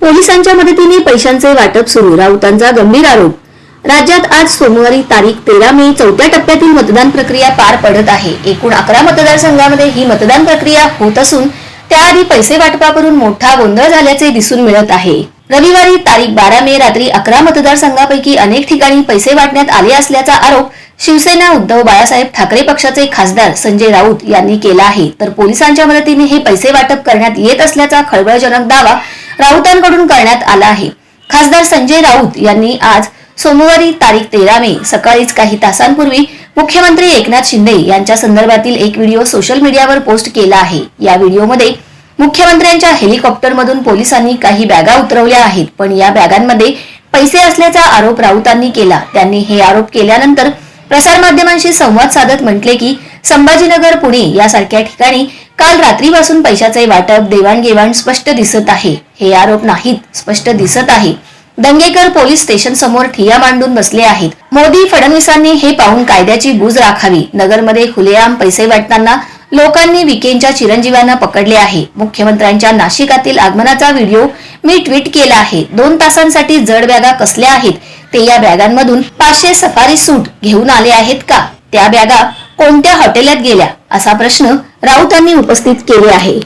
पोलिसांच्या मदतीने पैशांचे वाटप सुरू. राऊतांचा गंभीर आरोप. राज्यात आज सोमवारी तारीख तेरा मे चौथ्या टप्प्यातील मतदान प्रक्रिया पार पडत आहे. एकूण अकरा मतदारसंघामध्ये ही मतदान प्रक्रिया होत असून त्याआधी पैसे वाटपावरून मोठा गोंधळ झाल्याचे दिसून मिळत आहे. रविवारी तारीख बारा मे रात्री अकरा मतदारसंघापैकी अनेक ठिकाणी पैसे वाटण्यात आले असल्याचा आरोप शिवसेना उद्धव बाळासाहेब ठाकरे पक्षाचे खासदार संजय राऊत यांनी केला आहे. तर पोलिसांच्या मदतीने हे पैसे वाटप करण्यात येत असल्याचा खळबळजनक दावा राऊतांकडून करण्यात आला आहे. खासदार संजय राऊत यांनी आज सोमवारी तारीख तेरा मे सकाळीच काही तासांपूर्वी मुख्यमंत्री एकनाथ शिंदे यांच्या संदर्भातील एक व्हिडिओ सोशल मीडियावर पोस्ट केला आहे. या व्हिडिओमध्ये मुख्यमंत्र्यांच्या हेलिकॉप्टरमधून पोलिसांनी काही बॅगा उतरवल्या आहेत पण या बॅगांमध्ये पैसे असल्याचा आरोप राऊतांनी केला. त्यांनी हे आरोप केल्यानंतर प्रसारमाध्यमांशी संवाद साधत म्हटले की संभाजीनगर पुणे यासारख्या ठिकाणी काल रात्रीपासून पैशाचे वाटप देवाणघेवाण स्पष्ट दिसत आहे. हे आरोप नाहीत स्पष्ट दिसत आहे. दंगेकर पोलीस स्टेशन समोर ठिया मांडून बसले आहेत. मोदी फडणवीसांनी हे पाहून कायद्याची बूज राखावी. नगरमध्ये खुलेआम पैसे वाटताना लोकांनी विकेंच्या चिरंजीवांना पकडले आहे. मुख्यमंत्र्यांच्या नाशिकातील आगमनाचा व्हिडिओ मी ट्विट केला आहे. दोन तासांसाठी जड बॅगा कसल्या आहेत? ते या बॅगांमधून पाचशे सफारी सूट घेऊन आले आहेत का? त्या बॅगा कोणत्या हॉटेलात गेल्या? असा प्रश्न राऊतांनी उपस्थित केले आहे.